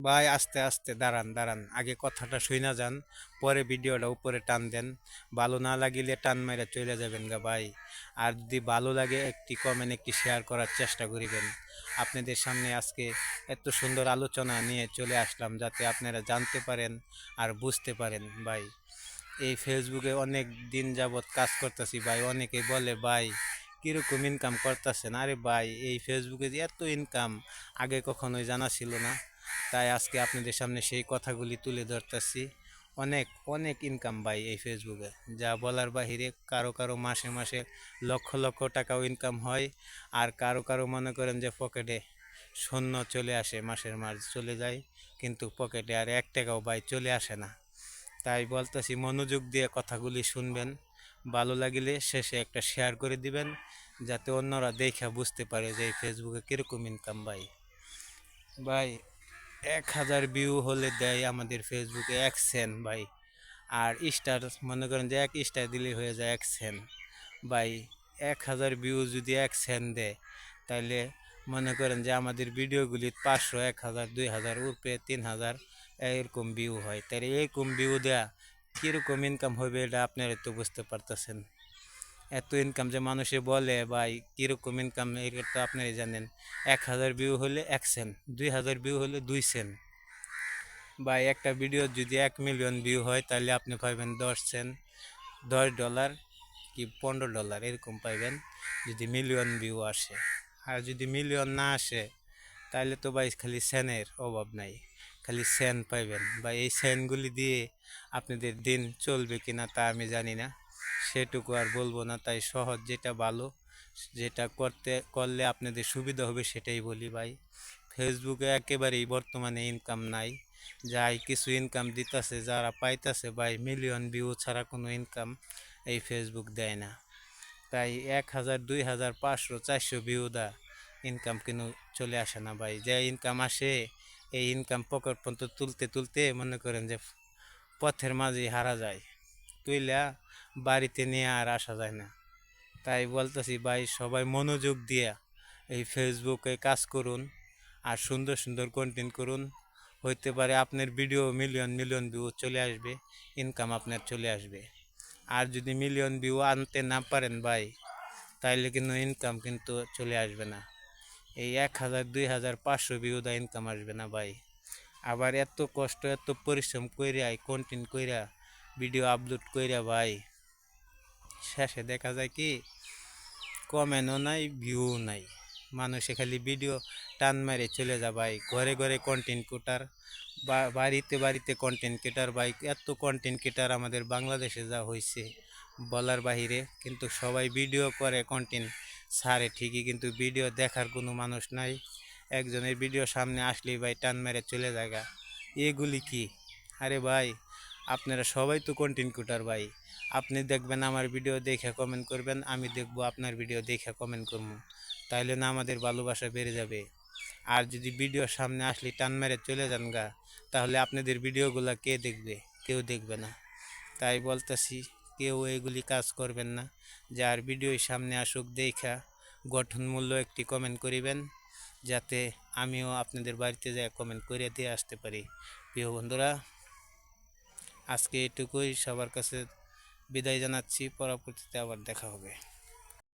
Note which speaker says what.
Speaker 1: ভাই, আস্তে আস্তে দাঁড়ান দাঁড়ান। আগে কথাটা শুই না যান, পরে ভিডিওটা উপরে টান দেন। ভালো না লাগিলে টান মেরে চলে যাবেন গা ভাই। আর যদি ভালো লাগে একটি কমেন্ট একটি শেয়ার করার চেষ্টা করিবেন। আপনাদের সামনে আজকে এত সুন্দর আলোচনা নিয়ে চলে আসলাম যাতে আপনারা জানতে পারেন আর বুঝতে পারেন ভাই। এই ফেসবুকে অনেক দিন যাবৎ কাজ করতেছি ভাই। অনেকে বলে, ভাই, কীরকম ইনকাম করতেছেন? আরে ভাই, এই ফেসবুকে যে এত ইনকাম আগে কখনোই জানা ছিল না। তাই আজকে আপনাদের সামনে সেই কথাগুলি তুলে ধরতেছি। অনেক অনেক ইনকাম ভাই এই ফেসবুকে যা বলার বাহিরে কারও কারও মাসে মাসে লক্ষ লক্ষ টাকাও ইনকাম হয়। আর কারও কারও মনে করেন যে পকেটে শূন্য চলে আসে, মাসের মাস চলে যায়। কিন্তু পকেটে আর এক টাকাও ভাই চলে আসে না। তাই বলতেছি মনোযোগ দিয়ে কথাগুলি শুনবেন। ভালো লাগিলে শেষে একটা শেয়ার করে দিবেন। যাতে অন্যরা দেখা বুঝতে পারে যে এই ফেসবুকে কীরকম ইনকাম ভাই। ভাই এক হাজার ভিউ হলে দেয় আমাদের ফেসবুকে এক সেন ভাই। আর স্টার মনে করেন যে এক স্টার দিলে হয়ে যায় এক সেন ভাই, এক হাজার ভিউ যদি এক সেন দেয় তাহলে মনে করেন যে আমাদের ভিডিওগুলি পাঁচশো, এক হাজার, দুই হাজার, উপরে তিন হাজার, এরকম ভিউ হয়। তাহলে এরকম ভিউ দেয়া কীরকম ইনকাম হবে এটা আপনারা তো বুঝতে পারতেছেন। এত ইনকাম যে মানুষে বলে, ভাই, কীরকম ইনকাম এটা তো আপনারাই জানেন। এক হাজার ভিউ হলে এক সেন্ট দুই হাজার ভিউ হলে দুই সেন্ট ভাই, একটা ভিডিও যদি এক মিলিয়ন ভিউ হয়, তাহলে আপনি পাইবেন দশ সেন্ট দশ ডলার কি পনেরো ডলার এরকম পাইবেন যদি মিলিয়ন ভিউ আসে। আর যদি মিলিয়ন না আসে, তাহলে তো ভাই খালি সেনের অভাব নাই। খালি সেন পাইবেন। বা এই সেনগুলি দিয়ে আপনাদের দিন চলবে কিনা তা আমি জানি না। সেটুকু আর বলব না, তাই সহজ, যেটা ভালো, যেটা করতে, করলে আপনাদের সুবিধা হবে সেটাই বলি ভাই। ফেসবুকে একেবারেই বর্তমানে ইনকাম নাই, যাই কিছু ইনকাম দিতেছে, যারা পাইতেছে ভাই মিলিয়ন ভিউ ছাড়া কোনো ইনকাম এই ফেসবুক দেয় না। তাই এক হাজার, দুই হাজার, পাঁচশো, চারশো ভিউ দা ইনকাম কিন্তু চলে আসে না ভাই। যে ইনকাম আসে, এই ইনকাম পকেট পর্যন্ত তুলতে তুলতে মনে করেন যে পথের মাঝে হারা যায়। তুইলা বাড়িতে নিয়ে আর আসা যায় না। তাই বলতেছি, ভাই, সবাই মনোযোগ দিয়া এই ফেসবুকে কাজ করুন আর সুন্দর সুন্দর কন্টেন্ট করুন। হইতে পারে আপনার ভিডিও মিলিয়ন মিলিয়ন ভিউ চলে আসবে ইনকাম আপনার চলে আসবে। আর যদি মিলিয়ন ভিউ আনতে না পারেন ভাই, তাইলে কিন্তু ইনকাম কিন্তু চলে আসবে না। এই এক হাজার, দুই হাজার, পাঁচশো ভিউ দা ইনকাম আসবে না ভাই। আবার এত কষ্ট, এত পরিশ্রম কইরা কন্টেন্ট কইরা ভিডিও আপলোড কইরা ভাই, শেষে দেখা যায় কি কমেন্টও নাই ভিউ নাই। মানুষে খালি ভিডিও টান মারে চলে যা ভাই, ঘরে ঘরে কন্টেন্ট কুটার বাড়িতে বাড়িতে কন্টেন্ট ক্রিয়েটার ভাই, এত কন্টেন্ট ক্রিয়েটার আমাদের বাংলাদেশে যা হয়েছে বলার বাহিরে। কিন্তু সবাই ভিডিও করে কন্টেন্ট ছাড়ে ঠিকই, কিন্তু ভিডিও দেখার কোনো মানুষ নাই। একজনের ভিডিও সামনে আসলেই ভাই টান মেরে চলে যাগা এগুলি কি? আরে ভাই আপনারা সবাই তো কন্টেন্ট কুটার ভাই। আপনি দেখবেন আমার ভিডিও দেখে কমেন্ট করবেন, আমি দেখব আপনার ভিডিও দেখে কমেন্ট করব। তাইলে না আমাদের ভালোবাসা বেড়ে যাবে। আর যদি ভিডিও সামনে আসলে টান মেরে চলে যান গা, তাহলে আপনাদের ভিডিওগুলো কে দেখবে? কেউ দেখবে না। তাই বলতেছি, কেউ এগুলি কাজ করবেন না। যার ভিডিও সামনে আসুক, দেখা, গঠনমূল্য একটি কমেন্ট করিবেন, যাতে আমিও আপনাদের বাড়িতে যাই কমেন্ট করে দিয়ে আসতে পারি। প্রিয় বন্ধুরা আজকে এটুকুই। সবার কাছে বিদায় জানাচ্ছি। পরবর্তীতে আবার দেখা হবে।